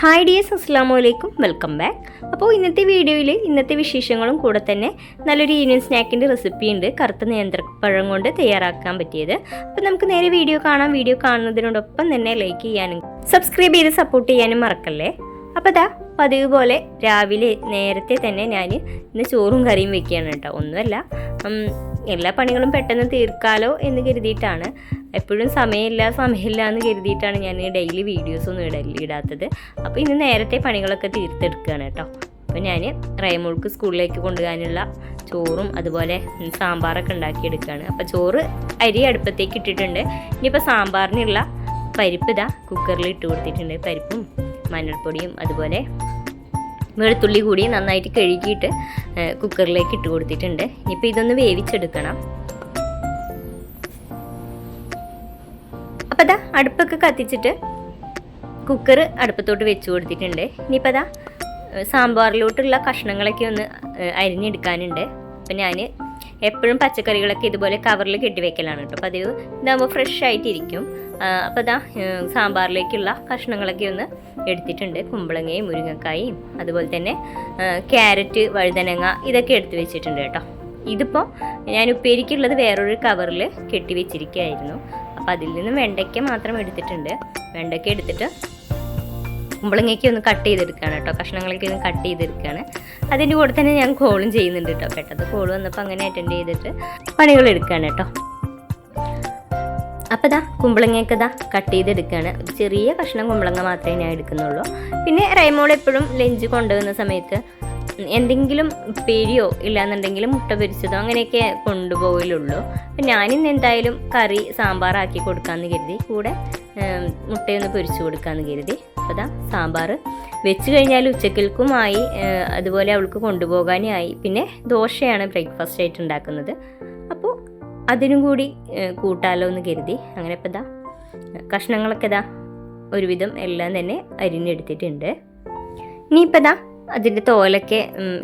Hi ഡിയസ് അസ്സാമു അലൈക്കും welcome back അപ്പോൾ ഇന്നത്തെ വീഡിയോയിൽ ഇന്നത്തെ വിശേഷങ്ങളും കൂടെ തന്നെ നല്ലൊരു ഈവനിങ് സ്നാക്കിന്റെ റെസിപ്പി ഉണ്ട്. കറുത്ത നേന്ത്രപ്പഴം കൊണ്ട് തയ്യാറാക്കാൻ പറ്റിയത്. അപ്പോൾ നമുക്ക് നേരെ വീഡിയോ കാണാം. വീഡിയോ കാണുന്നതിനോടൊപ്പം തന്നെ ലൈക്ക് ചെയ്യാനും സബ്സ്ക്രൈബ് ചെയ്ത് സപ്പോർട്ട് ചെയ്യാനും മറക്കല്ലേ? അപ്പോൾ അതാ പതിവ് പോലെ രാവിലെ നേരത്തെ തന്നെ ഞാൻ ഇന്ന് ചോറും കറിയും വെക്കുകയാണ് കേട്ടോ. ഒന്നുമല്ല. എല്ലാ പണികളും പെട്ടെന്ന് തീർക്കാലോ എന്ന് കരുതിയിട്ടാണ്. എപ്പോഴും സമയമില്ല സമയമില്ല എന്ന് കരുതിയിട്ടാണ് ഞാൻ ഡെയിലി വീഡിയോസൊന്നും ഇട ഇടാത്തത്. അപ്പോൾ ഇന്ന് നേരത്തെ പണികളൊക്കെ തീർത്തെടുക്കുകയാണ് കേട്ടോ. അപ്പോൾ ഞാൻ റൈമുൾക്ക് സ്കൂളിലേക്ക് കൊണ്ടുപോകാനുള്ള ചോറും അതുപോലെ സാമ്പാറൊക്കെ ഉണ്ടാക്കിയെടുക്കുകയാണ്. അപ്പോൾ ചോറ് അരി അടുപ്പത്തേക്ക് ഇട്ടിട്ടുണ്ട്. ഇനിയിപ്പോൾ സാമ്പാറിനുള്ള പരിപ്പ് ഇതാ കുക്കറിൽ ഇട്ട് കൊടുത്തിട്ടുണ്ട്. പരിപ്പും മഞ്ഞൾപ്പൊടിയും അതുപോലെ വെളുത്തുള്ളി കൂടി നന്നായിട്ട് കഴുകിയിട്ട് കുക്കറിലേക്ക് ഇട്ട് കൊടുത്തിട്ടുണ്ട്. ഇനിയിപ്പോൾ ഇതൊന്ന് വേവിച്ചെടുക്കണം. അപ്പോൾ അതാ അടുപ്പൊക്കെ കത്തിച്ചിട്ട് കുക്കർ അടുപ്പത്തോട്ട് വെച്ച് കൊടുത്തിട്ടുണ്ട്. ഇനിയിപ്പോൾ അതാ സാമ്പാറിലോട്ടുള്ള കഷ്ണങ്ങളൊക്കെ ഒന്ന് അരിഞ്ഞെടുക്കാനുണ്ട്. അപ്പം ഞാൻ എപ്പോഴും പച്ചക്കറികളൊക്കെ ഇതുപോലെ കവറിൽ കെട്ടി. വെക്കലാണ് കേട്ടോ അതിൽ ഇതാകുമ്പോൾ ഫ്രഷ് ആയിട്ടിരിക്കും അപ്പോൾ അതാ സാമ്പാറിലേക്കുള്ള കഷ്ണങ്ങളൊക്കെ ഒന്ന് എടുത്തിട്ടുണ്ട്. കുമ്പളങ്ങയും മുരിങ്ങക്കായും അതുപോലെ തന്നെ ക്യാരറ്റ് വഴുതനങ്ങ ഇതൊക്കെ എടുത്ത് വെച്ചിട്ടുണ്ട് കേട്ടോ. ഇതിപ്പോൾ ഞാൻ ഉപ്പേരിക്കുള്ളത് വേറൊരു കവറിൽ കെട്ടി വെച്ചിരിക്കുകയായിരുന്നു. അപ്പോൾ അതിൽ നിന്ന് വെണ്ടയ്ക്ക മാത്രം എടുത്തിട്ടുണ്ട്. വെണ്ടയ്ക്ക എടുത്തിട്ട് കുമ്പളങ്ങയ്ക്ക് ഒന്ന് കട്ട് ചെയ്തെടുക്കുകയാണ് കേട്ടോ. കഷ്ണങ്ങളൊക്കെ ഒന്ന് കട്ട് ചെയ്തെടുക്കുകയാണ് അതിന്റെ കൂടെ തന്നെ ഞാൻ കോളും ചെയ്യുന്നുണ്ട് കേട്ടോ പെട്ടെന്ന് കോൾ വന്നപ്പോൾ അങ്ങനെ അറ്റൻഡ് ചെയ്തിട്ട് പണികൾ എടുക്കുകയാണ് കേട്ടോ. അപ്പോൾ ഇതാ കുമ്പളങ്ങയൊക്കെ ഇതാ കട്ട് ചെയ്തെടുക്കുകയാണ് ചെറിയ കഷ്ണം കുമ്പളങ്ങ മാത്രമേ ഞാൻ എടുക്കുന്നുള്ളൂ. പിന്നെ റൈമോൾ എപ്പോഴും ലഞ്ച് കൊണ്ടുവന്ന സമയത്ത് എന്തെങ്കിലും പേരിയോ ഇല്ലാന്നുണ്ടെങ്കിൽ മുട്ട പൊരിച്ചതോ അങ്ങനെയൊക്കെ കൊണ്ടുപോകലുള്ളൂ. അപ്പം ഞാനിന്ന് എന്തായാലും കറി സാമ്പാറാക്കി കൊടുക്കാമെന്ന് കരുതി. കൂടെ മുട്ടയൊന്ന് പൊരിച്ചു കൊടുക്കാമെന്ന് കരുതി. അപ്പോൾ ദാ സാമ്പാർ. വെച്ച് കഴിഞ്ഞാൽ ഉച്ചക്കൽക്കുമായി അതുപോലെ അവൾക്ക് കൊണ്ടുപോകാനായി. പിന്നെ ദോശയാണ് ബ്രേക്ക്ഫാസ്റ്റ് ആയിട്ട് ഉണ്ടാക്കുന്നത്. അപ്പോൾ അതിനും കൂടി കൂട്ടാലോ എന്ന് കരുതി. അങ്ങനെ ഇപ്പം ദാ കഷ്ണങ്ങളൊക്കെ ദാ ഒരുവിധം എല്ലാം തന്നെ അരിഞ്ഞെടുത്തിട്ടുണ്ട്. ഇനിയിപ്പോൾ ദാ അതിന്റെ തോലൊക്കെ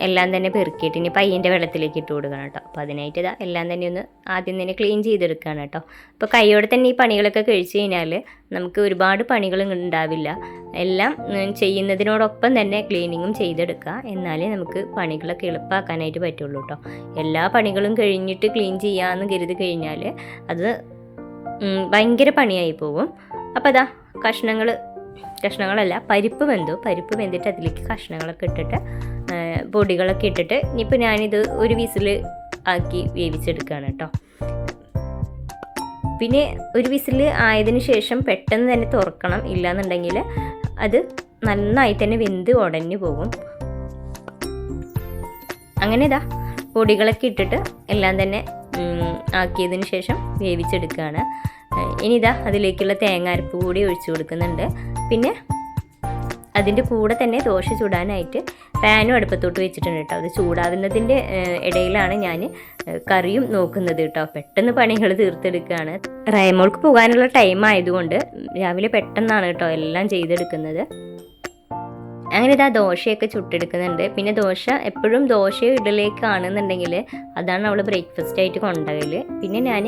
എല്ലാം തന്നെ പെറുക്കിയിട്ട് ഇനി പയ്യന്റെ വെള്ളത്തിലേക്ക് ഇട്ട് കൊടുക്കണം കേട്ടോ. അപ്പോൾ അതിനായിട്ട് ഇതാ എല്ലാം തന്നെ ഒന്ന് ആദ്യം തന്നെ ക്ലീൻ ചെയ്തെടുക്കുകയാണ് കേട്ടോ. അപ്പോൾ കൈയോടെ തന്നെ ഈ പണികളൊക്കെ കഴിച്ചു കഴിഞ്ഞാൽ നമുക്ക് ഒരുപാട് പണികൾ ഉണ്ടാവില്ല. എല്ലാം ചെയ്യുന്നതിനോടൊപ്പം തന്നെ ക്ലീനിങ്ങും ചെയ്തെടുക്കുക. എന്നാലേ നമുക്ക് പണികളൊക്കെ എളുപ്പമാക്കാനായിട്ട് പറ്റുള്ളൂ കേട്ടോ. എല്ലാ പണികളും കഴിഞ്ഞിട്ട് ക്ലീൻ ചെയ്യാമെന്ന് കരുതി കഴിഞ്ഞാൽ അത് ഭയങ്കര പണിയായി പോകും. അപ്പോൾ അതാ കഷ്ണങ്ങൾ കഷ്ണങ്ങളല്ല പരിപ്പ് വെന്തു. പരിപ്പ് വെന്തിട്ട് അതിലേക്ക് കഷ്ണങ്ങളൊക്കെ ഇട്ടിട്ട് പൊടികളൊക്കെ ഇട്ടിട്ട് ഇനിയിപ്പോൾ ഞാനിത് ഒരു വിസിൽ ആക്കി വേവിച്ചെടുക്കുകയാണ് കേട്ടോ. പിന്നെ ഒരു വിസിൽ ആയതിന് ശേഷം പെട്ടെന്ന് തന്നെ തുറക്കണം. ഇല്ലാന്നുണ്ടെങ്കിൽ അത് നന്നായി തന്നെ വെന്ത് ഉടഞ്ഞു പോകും. അങ്ങനെ ഇതാ പൊടികളൊക്കെ ഇട്ടിട്ട് എല്ലാം തന്നെ ആക്കിയതിന് ശേഷം വേവിച്ചെടുക്കുകയാണ്. ഏഹ് ഇനി ഇതാ അതിലേക്കുള്ള തേങ്ങ അരപ്പ് കൂടി ഒഴിച്ചു കൊടുക്കുന്നുണ്ട്. പിന്നെ അതിന്റെ കൂടെ തന്നെ ദോശ ചൂടാനായിട്ട് പാനും അടുപ്പത്തോട്ട് വെച്ചിട്ടുണ്ട് കേട്ടോ. അത് ചൂടാകുന്നതിന്റെ ഇടയിലാണ് ഞാൻ കറിയും നോക്കുന്നത് കേട്ടോ. പെട്ടെന്ന് പണികൾ തീർത്തെടുക്കുകയാണ്. റൈമോൾക്ക് പോകാനുള്ള ടൈം ആയതുകൊണ്ട് രാവിലെ പെട്ടെന്നാണ് കേട്ടോ എല്ലാം ചെയ്തെടുക്കുന്നത്. അങ്ങനെ ഇതാ ദോശയൊക്കെ ചുട്ടെടുക്കുന്നുണ്ട്. പിന്നെ ദോശ എപ്പോഴും ദോശ ഇഡലിലേക്കാണെന്നുണ്ടെങ്കിൽ അതാണ് അവൾ ബ്രേക്ക്ഫാസ്റ്റ് ആയിട്ട് കൊണ്ടുപോകൽ പിന്നെ ഞാൻ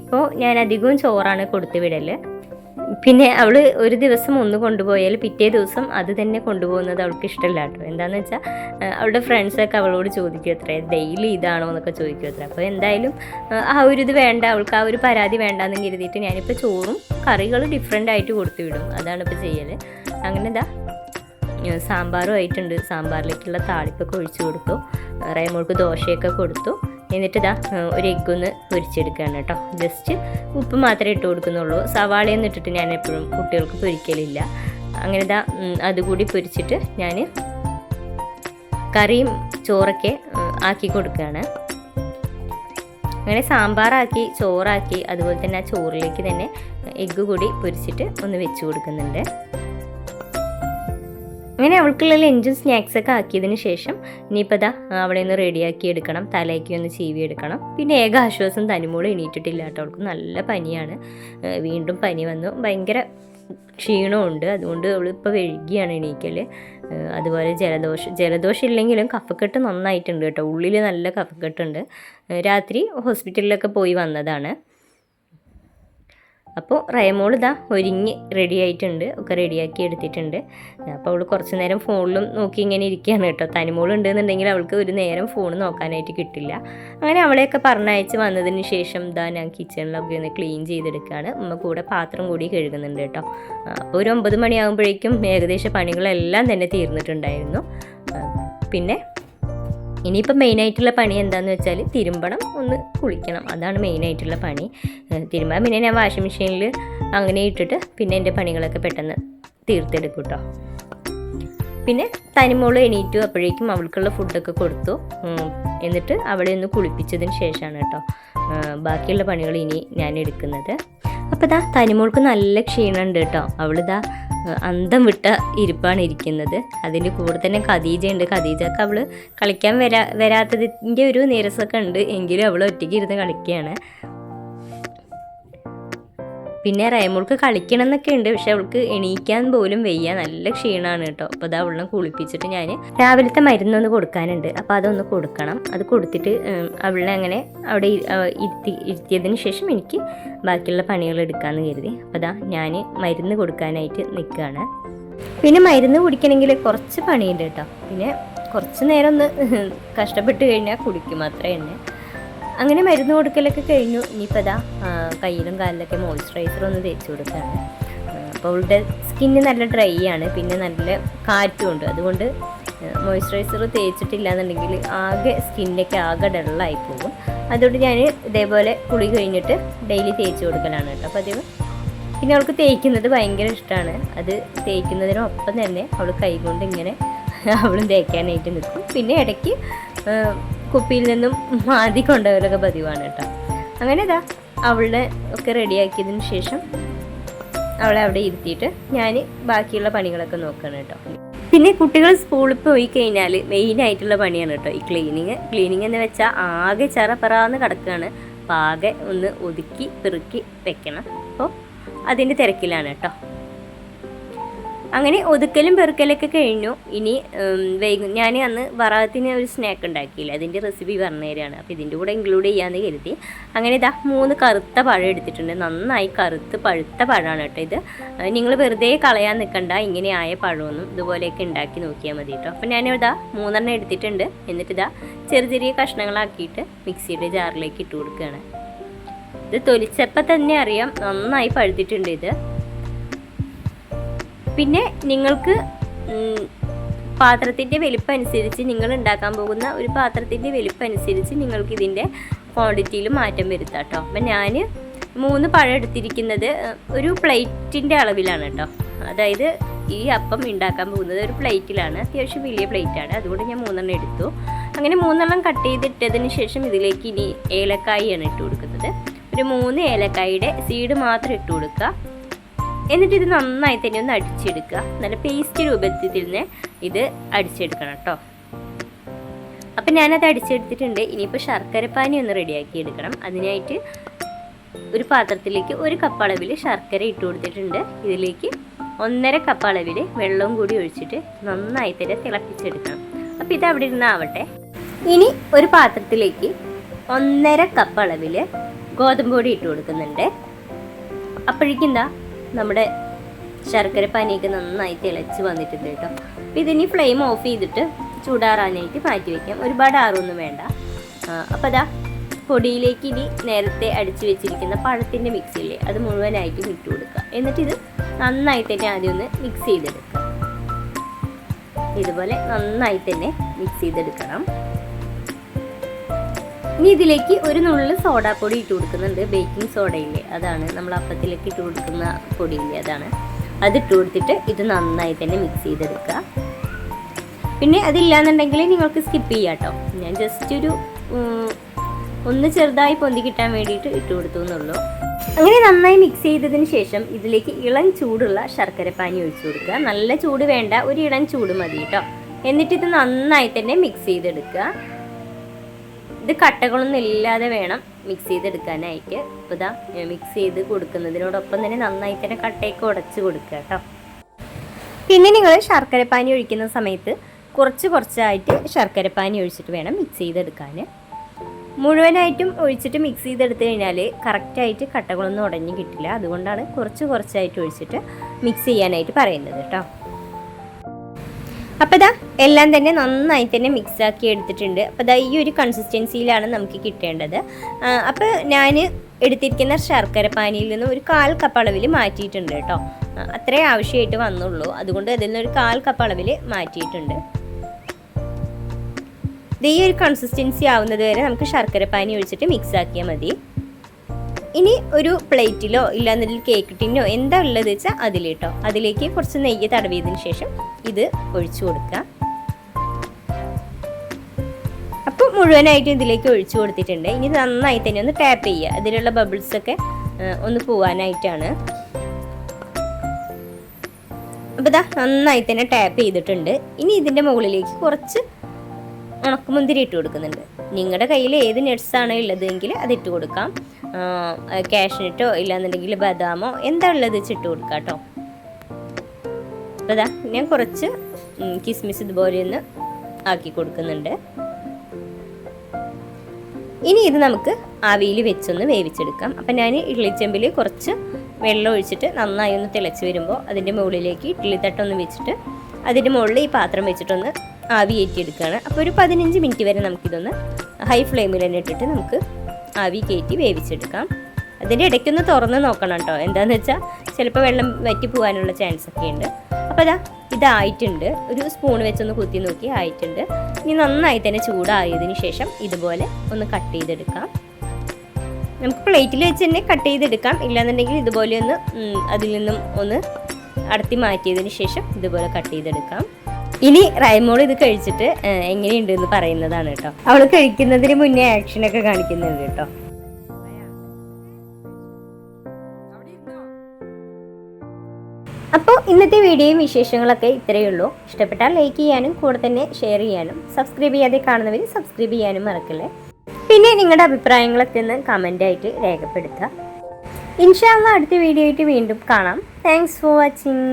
ഇപ്പോൾ ഞാൻ അധികവും ചോറാണ് കൊടുത്തു വിടൽ പിന്നെ അവൾ ഒരു ദിവസം ഒന്ന് കൊണ്ടുപോയാൽ പിറ്റേ ദിവസം അത് തന്നെ കൊണ്ടുപോകുന്നത് അവൾക്ക് ഇഷ്ടമില്ല കേട്ടോ. എന്താണെന്ന് വെച്ചാൽ അവളുടെ ഫ്രണ്ട്സൊക്കെ അവളോട് ചോദിക്കും അത്ര ഡെയിലി ഇതാണോ എന്നൊക്കെ ചോദിക്കും അത്ര അപ്പോൾ എന്തായാലും ആ, ഒരു ഇത് വേണ്ട അവൾക്ക് ആ ഒരു പരാതി വേണ്ടാന്ന് കരുതിയിട്ട് ഞാനിപ്പോൾ ചോറും കറികൾ ഡിഫറെന്റ് ആയിട്ട് കൊടുത്തു വിടും. അതാണ് ഇപ്പോൾ ചെയ്യൽ അങ്ങനെ ഇതാ സാമ്പാറും ആയിട്ടുണ്ട്. സാമ്പാറിലേക്കുള്ള താളിപ്പൊക്കെ ഒഴിച്ചു കൊടുത്തു. റേമോൾക്ക് ദോശയൊക്കെ കൊടുത്തു. എന്നിട്ട് ഇതാ ഒരു എഗ്ഗ് ഒന്ന് പൊരിച്ചെടുക്കുകയാണ് കേട്ടോ. ജസ്റ്റ് ഉപ്പ് മാത്രമേ ഇട്ട് കൊടുക്കുന്നുള്ളൂ. സവാളയൊന്നും ഇട്ടിട്ട് ഞാൻ എപ്പോഴും കുട്ടികൾക്ക് പൊരിക്കലില്ല. അങ്ങനെ ഇതാ അതുകൂടി പൊരിച്ചിട്ട് ഞാൻ കറിയും ചോറൊക്കെ ആക്കി കൊടുക്കുകയാണ്. അങ്ങനെ സാമ്പാറാക്കി ചോറാക്കി അതുപോലെ തന്നെ ആ ചോറിലേക്ക് തന്നെ എഗ്ഗ് കൂടി പൊരിച്ചിട്ട് ഒന്ന് വെച്ച് കൊടുക്കുന്നുണ്ട്. അങ്ങനെ അവൾക്കുള്ള ലഞ്ചും സ്നാക്സ് ഒക്കെ ആക്കിയതിന് ശേഷം ഇനിയിപ്പോൾ ദാ അവളെ ഒന്ന് റെഡിയാക്കി എടുക്കണം തലയ്ക്ക് ഒന്ന് ചീവി എടുക്കണം. പിന്നെ ഏക ആശ്വാസം തനിമോൾ എണീറ്റിട്ടില്ല കേട്ടോ. അവൾക്ക് നല്ല പനിയാണ്. വീണ്ടും പനി വന്നു. ഭയങ്കര ക്ഷീണമുണ്ട്. അതുകൊണ്ട് അവൾ ഇപ്പോൾ വൈകിയാണ് എണീക്കൽ അതുപോലെ ജലദോഷം ജലദോഷം ഇല്ലെങ്കിലും കഫക്കെട്ട് നന്നായിട്ടുണ്ട് കേട്ടോ. ഉള്ളിൽ നല്ല കഫക്കെട്ടുണ്ട്. രാത്രി ഹോസ്പിറ്റലിലൊക്കെ പോയി വന്നതാണ്. അപ്പോൾ റയമോൾ ഇതാ ഒരുങ്ങി റെഡി ആയിട്ടുണ്ട്. ഒക്കെ റെഡിയാക്കി എടുത്തിട്ടുണ്ട്. അപ്പോൾ അവൾ കുറച്ച് നേരം ഫോണിലും നോക്കി ഇങ്ങനെ ഇരിക്കുകയാണ് കേട്ടോ. തനിമോൾ ഉണ്ടെന്നുണ്ടെങ്കിൽ അവൾക്ക് ഒരു നേരം ഫോൺ നോക്കാനായിട്ട് കിട്ടില്ല. അങ്ങനെ അവളെയൊക്കെ പറഞ്ഞയച്ച് വന്നതിന് ശേഷം ഇതാ ഞാൻ കിച്ചണിലൊക്കെ ഒന്ന് ക്ലീൻ ചെയ്തെടുക്കുകയാണ്. ഉമ്മ കൂടെ പാത്രം കൂടി കഴുകുന്നുണ്ട് കേട്ടോ. അപ്പോൾ ഒരു ഒമ്പത് മണിയാകുമ്പോഴേക്കും ഏകദേശം പണികളെല്ലാം തന്നെ തീർന്നിട്ടുണ്ടായിരുന്നു. പിന്നെ ഇനിയിപ്പോൾ മെയിനായിട്ടുള്ള പണി എന്താണെന്ന് വെച്ചാൽ തിരുമ്പണം ഒന്ന് കുളിക്കണം. അതാണ് മെയിനായിട്ടുള്ള പണി. തിരുമ്പാൻ പിന്നെ ഞാൻ വാഷിംഗ് മെഷീനിൽ അങ്ങനെ ഇട്ടിട്ട് പിന്നെ എന്റെ പണികളൊക്കെ പെട്ടെന്ന് തീർത്തെടുക്കും കേട്ടോ പിന്നെ തനിമോൾ എണീറ്റു. അപ്പോഴേക്കും അവൾക്കുള്ള ഫുഡൊക്കെ കൊടുത്തു. എന്നിട്ട് അവളെ ഒന്ന് കുളിപ്പിച്ചതിന് ശേഷമാണ് കേട്ടോ. ബാക്കിയുള്ള പണികൾ ഇനി ഞാൻ എടുക്കുന്നത്. അപ്പോൾ ഇതാ തനിമോൾക്ക് നല്ല ക്ഷീണമുണ്ട് കേട്ടോ. അവളിതാ അന്തം വിട്ട ഇരിപ്പാണ് ഇരിക്കുന്നത്. അതിന്റെ കൂടെ തന്നെ ഖദീജയുണ്ട് ഖദീജക്ക് അവൾ കളിക്കാൻ വരാ വരാത്തതിന്റെ ഒരു നീരസമൊക്കെ ഉണ്ട്. എങ്കിലും അവൾ ഒറ്റയ്ക്ക് ഇരുന്ന് കളിക്കുകയാണ്. പിന്നെ റൈമോൾക്ക് കളിക്കണം എന്നൊക്കെ ഉണ്ട്. പക്ഷെ അവൾക്ക് എണീക്കാൻ പോലും വയ്യ. നല്ല ക്ഷീണമാണ് കേട്ടോ. അപ്പോൾ അത് അവളെ കുളിപ്പിച്ചിട്ട് ഞാൻ രാവിലത്തെ മരുന്നൊന്ന് കൊടുക്കാനുണ്ട്. അപ്പോൾ അതൊന്ന് കൊടുക്കണം. അത് കൊടുത്തിട്ട് അവളെ അങ്ങനെ അവിടെ ഇരുത്തി ഇരുത്തിയതിന് ശേഷം എനിക്ക് ബാക്കിയുള്ള പണികൾ എടുക്കാമെന്ന് കരുതി. അപ്പോൾ അതാ ഞാൻ മരുന്ന് കൊടുക്കാനായിട്ട് നിൽക്കുകയാണ് പിന്നെ മരുന്ന് കുടിക്കണമെങ്കിൽ കുറച്ച് പണിയുണ്ട് കേട്ടോ. പിന്നെ കുറച്ച് നേരം ഒന്ന് കഷ്ടപ്പെട്ട് കഴിഞ്ഞാൽ കുടിക്കും. അത്രേ തന്നെ അങ്ങനെ മരുന്ന് കൊടുക്കലൊക്കെ കഴിഞ്ഞു. ഇനിയിപ്പോൾ ആ, കയ്യിലും കാലിലൊക്കെ മോയ്സ്ചറൈസർ ഒന്ന് തേച്ച് കൊടുക്കുകയാണ് അപ്പോൾ അവളുടെ സ്കിന്ന് നല്ല ഡ്രൈ ആണ്. പിന്നെ നല്ല കാറ്റും ഉണ്ട് അതുകൊണ്ട് മോയ്സ്ചറൈസർ തേച്ചിട്ടില്ല എന്നുണ്ടെങ്കിൽ ആകെ സ്കിന്നൊക്കെ ആകെ ഡള്ളായി പോകും. അതുകൊണ്ട് ഞാൻ ഇതേപോലെ കുളി കഴിഞ്ഞിട്ട് ഡെയിലി തേച്ച് കൊടുക്കലാണ് കേട്ടോ. അപ്പോൾ അതേപോലെ പിന്നെ അവൾക്ക് തേക്കുന്നത് ഭയങ്കര ഇഷ്ടമാണ് അത് തേക്കുന്നതിനൊപ്പം തന്നെ അവൾ കൈകൊണ്ട് ഇങ്ങനെ അവളും തേക്കാനായിട്ട് നിൽക്കും. പിന്നെ ഇടയ്ക്ക് കുപ്പിയിൽ നിന്നും മാതി കൊണ്ടുപോകലൊക്കെ പതിവാണ് കേട്ടോ. അങ്ങനെ ഇതാ അവളുടെ ഒക്കെ റെഡിയാക്കിയതിന് ശേഷം അവളെ അവിടെ ഇരുത്തിയിട്ട് ഞാൻ ബാക്കിയുള്ള പണികളൊക്കെ നോക്കുകയാണ് കേട്ടോ. പിന്നെ കുട്ടികൾ സ്കൂളിൽ പോയി കഴിഞ്ഞാൽ മെയിനായിട്ടുള്ള പണിയാണ് കേട്ടോ ഈ ക്ലീനിങ് ക്ലീനിങ് എന്ന് വെച്ചാൽ ആകെ ചറപ്പറാന്ന് കിടക്കുകയാണ് അപ്പോൾ ആകെ ഒന്ന് ഒതുക്കി പെറുക്കി വെക്കണം. അപ്പോൾ അതിന്റെ തിരക്കിലാണ് കേട്ടോ. അങ്ങനെ ഒതുക്കലും പെറുക്കലൊക്കെ കഴിഞ്ഞു. ഇനി വൈകു ഞാൻ അന്ന് വറാത്തിന് ഒരു സ്നാക്ക് ഉണ്ടാക്കിയില്ല. അതിന്റെ റെസിപ്പി പറഞ്ഞു അപ്പോൾ ഇതിന്റെ കൂടെ ഇൻക്ലൂഡ് ചെയ്യാമെന്ന് കരുതി. അങ്ങനെ ഇതാ മൂന്ന് കറുത്ത പഴം എടുത്തിട്ടുണ്ട്. നന്നായി കറുത്ത് പഴുത്ത പഴമാണ് കേട്ടോ ഇത്. നിങ്ങൾ വെറുതെ കളയാൻ നിൽക്കണ്ട ഇങ്ങനെ ആയ പഴമൊന്നും ഇതുപോലെയൊക്കെ ഉണ്ടാക്കി നോക്കിയാൽ മതി കേട്ടോ. അപ്പോൾ ഞാനിതാ മൂന്നെണ്ണം എടുത്തിട്ടുണ്ട്. എന്നിട്ട് ഇതാ ചെറിയ ചെറിയ കഷ്ണങ്ങളാക്കിയിട്ട് മിക്സിയുടെ ജാറിലേക്ക് ഇട്ട് കൊടുക്കുകയാണ്. ഇത് തൊലിച്ചപ്പം തന്നെ അറിയാം. നന്നായി പഴുത്തിട്ടുണ്ട് ഇത്. പിന്നെ നിങ്ങൾക്ക് പാത്രത്തിന്റെ വലിപ്പം അനുസരിച്ച് നിങ്ങൾ ഉണ്ടാക്കാൻ പോകുന്ന ഒരു പാത്രത്തിന്റെ വലിപ്പം അനുസരിച്ച് നിങ്ങൾക്ക് ഇതിന്റെ ക്വാണ്ടിറ്റിയിൽ മാറ്റം വരുത്താം കേട്ടോ. അപ്പം ഞാൻ മൂന്ന് പഴം എടുത്തിരിക്കുന്നത് ഒരു പ്ലേറ്റിന്റെ അളവിലാണ് കേട്ടോ. അതായത് ഈ അപ്പം ഉണ്ടാക്കാൻ പോകുന്നത് ഒരു പ്ലേറ്റിലാണ്. അത്യാവശ്യം വലിയ പ്ലേറ്റാണ്. അതുകൊണ്ട് ഞാൻ മൂന്നെണ്ണം എടുത്തു. അങ്ങനെ മൂന്നെണ്ണം കട്ട് ചെയ്തിട്ടതിന് ശേഷം ഇതിലേക്ക് ഇനി ഏലക്കായാണ് ഇട്ട് കൊടുക്കുന്നത്. ഒരു മൂന്ന് ഏലക്കായുടെ സീഡ് മാത്രം ഇട്ട് കൊടുക്കുക. എന്നിട്ട് ഇത് നന്നായി തന്നെ ഒന്ന് അടിച്ചെടുക്കുക. നല്ല പേസ്റ്റ് രൂപത്തിൽ തന്നെ ഇത് അടിച്ചെടുക്കണം കേട്ടോ അപ്പം ഞാനത് അടിച്ചെടുത്തിട്ടുണ്ട്. ഇനിയിപ്പോൾ ശർക്കരപ്പാനി ഒന്ന് റെഡിയാക്കി എടുക്കണം. അതിനായിട്ട് ഒരു പാത്രത്തിലേക്ക് ഒരു കപ്പ് അളവിൽ ശർക്കര ഇട്ട് കൊടുത്തിട്ടുണ്ട്. ഇതിലേക്ക് ഒന്നര കപ്പ് അളവിൽ വെള്ളവും കൂടി ഒഴിച്ചിട്ട് നന്നായി തന്നെ തിളപ്പിച്ചെടുക്കണം. അപ്പോൾ ഇത് അവിടെ ഇരുന്നാവട്ടെ ഇനി ഒരു പാത്രത്തിലേക്ക് ഒന്നര കപ്പ് അളവിൽ ഗോതമ്പ് പൊടി ഇട്ട് കൊടുക്കുന്നുണ്ട്. അപ്പോഴേക്കും എന്താ? നമ്മുടെ ശർക്കര പനിയൊക്കെ നന്നായി തിളച്ച് വന്നിട്ടുണ്ട് കേട്ടോ. അപ്പം ഇതിനി ഫ്ലെയിം ഓഫ് ചെയ്തിട്ട് ചൂടാറാനായിട്ട് മാറ്റി വയ്ക്കാം ഒരുപാട് ആറൊന്നും വേണ്ട. അപ്പോൾ അതാ പൊടിയിലേക്ക് ഇനി നേരത്തെ അടിച്ചു വെച്ചിരിക്കുന്ന പഴത്തിന്റെ മിക്സിയില്ലേ അത് മുഴുവനായിട്ടും ഇട്ട് കൊടുക്കുക. എന്നിട്ട് ഇത് നന്നായി തന്നെ ആദ്യം ഒന്ന് മിക്സ് ചെയ്തെടുക്കുക. ഇതുപോലെ നന്നായി തന്നെ മിക്സ് ചെയ്തെടുക്കണം. ഇനി ഇതിലേക്ക് ഒരു നുള്ളു സോഡാപ്പൊടി ഇട്ട് കൊടുക്കുന്നുണ്ട്. ബേക്കിംഗ് സോഡയില്ലേ അതാണ് നമ്മൾ അപ്പത്തിലേക്ക് ഇട്ട് കൊടുക്കുന്ന പൊടിയില്ലേ അതാണ്. അത് ഇട്ട് കൊടുത്തിട്ട് ഇത് നന്നായി തന്നെ മിക്സ് ചെയ്തെടുക്കുക. പിന്നെ അതില്ലാന്നുണ്ടെങ്കിൽ നിങ്ങൾക്ക് സ്കിപ്പ് ചെയ്യാം കേട്ടോ ഞാൻ ജസ്റ്റ് ഒരു ഒന്ന് ചെറുതായി പൊന്തി കിട്ടാൻ വേണ്ടിയിട്ട് ഇട്ട് കൊടുത്തു എന്നുള്ളൂ. അങ്ങനെ നന്നായി മിക്സ് ചെയ്തതിന് ശേഷം ഇതിലേക്ക് ഇളം ചൂടുള്ള ശർക്കര പാനി ഒഴിച്ചു കൊടുക്കുക. നല്ല ചൂട് വേണ്ട ഒരു ഇളം ചൂട് മതി കേട്ടോ എന്നിട്ട് ഇത് നന്നായി തന്നെ മിക്സ് ചെയ്തെടുക്കുക. ഇത് കട്ടകളൊന്നും ഇല്ലാതെ വേണം മിക്സ് ചെയ്തെടുക്കാനായിട്ട്. അപ്പോൾ ഇതാ മിക്സ് ചെയ്ത് കൊടുക്കുന്നതിനോടൊപ്പം തന്നെ നന്നായി തന്നെ കട്ടയൊക്കെ ഉടച്ച് കൊടുക്കുക കേട്ടോ. പിന്നെ നിങ്ങൾ ശർക്കരപ്പാനി ഒഴിക്കുന്ന സമയത്ത് കുറച്ച് കുറച്ചായിട്ട് ശർക്കരപ്പാനി ഒഴിച്ചിട്ട് വേണം മിക്സ് ചെയ്തെടുക്കാൻ. മുഴുവനായിട്ടും ഒഴിച്ചിട്ട് മിക്സ് ചെയ്തെടുത്ത് കഴിഞ്ഞാൽ കറക്റ്റായിട്ട് കട്ടകളൊന്നും ഉടഞ്ഞു കിട്ടില്ല. അതുകൊണ്ടാണ് കുറച്ച് കുറച്ചായിട്ട് ഒഴിച്ചിട്ട് മിക്സ് ചെയ്യാനായിട്ട് പറയുന്നത് കേട്ടോ. അപ്പോൾ ഇതാ എല്ലാം തന്നെ നന്നായി തന്നെ മിക്സ് ആക്കി എടുത്തിട്ടുണ്ട്. അപ്പോൾ ഇതാ ഈ ഒരു കൺസിസ്റ്റൻസിയിലാണ് നമുക്ക് കിട്ടേണ്ടത്. അപ്പോൾ ഞാൻ എടുത്തിരിക്കുന്ന ശർക്കര പാനിയിൽ നിന്ന് ഒരു കാൽ കപ്പ് അളവിൽ മാറ്റിയിട്ടുണ്ട് കേട്ടോ. അത്രേ ആവശ്യമായിട്ട് വന്നുള്ളൂ. അതുകൊണ്ട് അതിൽ നിന്ന് ഒരു കാൽ കപ്പ് അളവിൽ മാറ്റിയിട്ടുണ്ട്. ഇത് ഈ ഒരു കൺസിസ്റ്റൻസി ആവുന്നത് വരെ നമുക്ക് ശർക്കര പാനി ഒഴിച്ചിട്ട് മിക്സ് ആക്കിയാൽ മതി. ഇനി ഒരു പ്ലേറ്റിലോ ഇല്ലാന്നുണ്ടെങ്കിൽ കേക്ക് ടിന്നോ എന്താ ഉള്ളത് വെച്ചാൽ അതിലിട്ടോ. അതിലേക്ക് കുറച്ച് നെയ്യ് തടവിയതിന് ശേഷം ഇത് ഒഴിച്ചു കൊടുക്കുക. അപ്പോൾ മുഴുവനായിട്ട് ഇതിലേക്ക് ഒഴിച്ചു കൊടുത്തിട്ടുണ്ട്. ഇനി നന്നായി തന്നെ ഒന്ന് ടാപ്പ് ചെയ്യുക. അതിലുള്ള ബബിൾസ് ഒക്കെ ഒന്ന് പോവാനായിട്ടാണ്. അപ്പോൾ ഇതാ നന്നായി തന്നെ ടാപ്പ് ചെയ്തിട്ടുണ്ട്. ഇനി ഇതിന്റെ മുകളിലേക്ക് കുറച്ച് ഉണക്കമുന്തിരി ഇട്ട് കൊടുക്കുന്നുണ്ട്. നിങ്ങളുടെ കയ്യിൽ ഏത് ആണോ ഉള്ളതെങ്കിൽ അത് ഇട്ട് കൊടുക്കാം. കാഷ്നട്ടോ ഇല്ലാന്നുണ്ടെങ്കിൽ ബദാമോ? എന്താ ഉള്ളത് വെച്ച് ഇട്ട് കൊടുക്കാം കേട്ടോ. അപ്പോൾ ഞാൻ കുറച്ച് കിസ്മിസ് ഇതുപോലെ ഒന്ന് ആക്കി കൊടുക്കുന്നുണ്ട്. ഇനി ഇത് നമുക്ക് ആവിയിൽ വെച്ചൊന്ന് വേവിച്ചെടുക്കാം. അപ്പം ഞാൻ ഇഡ്ലിച്ചെമ്പിൽ കുറച്ച് വെള്ളം ഒഴിച്ചിട്ട് നന്നായി ഒന്ന് തിളച്ച് വരുമ്പോൾ അതിന്റെ മുകളിലേക്ക് ഇഡ്ഡലി തട്ടൊന്ന് വെച്ചിട്ട് അതിന്റെ മുകളിൽ ഈ പാത്രം വെച്ചിട്ടൊന്ന് ആവി ഏറ്റിയെടുക്കുകയാണ് അപ്പോൾ ഒരു പതിനഞ്ച് മിനിറ്റ് വരെ നമുക്കിതൊന്ന് ഹൈ ഫ്ലെയിമിൽ തന്നെ ഇട്ടിട്ട് നമുക്ക് ആവി കയറ്റി വേവിച്ചെടുക്കാം. അതിന്റെ ഇടയ്ക്കൊന്ന് തുറന്ന് നോക്കണം കേട്ടോ. എന്താണെന്ന് വെച്ചാൽ ചിലപ്പോൾ വെള്ളം വറ്റി പോകാനുള്ള ചാൻസ് ഒക്കെ ഉണ്ട്. അപ്പോൾ അതാ ഇതായിട്ടുണ്ട് ഒരു സ്പൂൺ വെച്ചൊന്ന് കുത്തി നോക്കി ആയിട്ടുണ്ട്. ഇനി നന്നായി തന്നെ ചൂടായതിന് ശേഷം ഇതുപോലെ ഒന്ന് കട്ട് ചെയ്തെടുക്കാം. നമുക്ക് പ്ലേറ്റിൽ വെച്ച് തന്നെ കട്ട് ചെയ്തെടുക്കാം. ഇല്ലാന്നുണ്ടെങ്കിൽ ഇതുപോലെ ഒന്ന് അതിൽ നിന്നും ഒന്ന് അടത്തി മാറ്റിയതിന് ശേഷം ഇതുപോലെ കട്ട് ചെയ്തെടുക്കാം. ഇനി റൈമോൾ ഇത് കഴിച്ചിട്ട് എങ്ങനെയുണ്ട് എന്ന് പറയുന്നതാണ് കേട്ടോ. അവൾ കഴിക്കുന്നതിന് മുന്നേ ആക്ഷനൊക്കെ കാണിക്കുന്നുണ്ട് കേട്ടോ. അപ്പോൾ ഇന്നത്തെ വീഡിയോയും വിശേഷങ്ങളൊക്കെ ഇത്രയേ ഉള്ളൂ. ഇഷ്ടപ്പെട്ടാൽ ലൈക്ക് ചെയ്യാനും കൂടെ തന്നെ ഷെയർ ചെയ്യാനും സബ്സ്ക്രൈബ് ചെയ്യാതെ കാണുന്നവർ സബ്സ്ക്രൈബ് ചെയ്യാനും മറക്കല്ലേ. പിന്നെ നിങ്ങളുടെ അഭിപ്രായങ്ങളൊക്കെ ഒന്ന് കമന്റായിട്ട് രേഖപ്പെടുത്തുക. ഇൻഷാല്ല അടുത്ത വീഡിയോ ആയിട്ട് വീണ്ടും കാണാം. Thanks for watching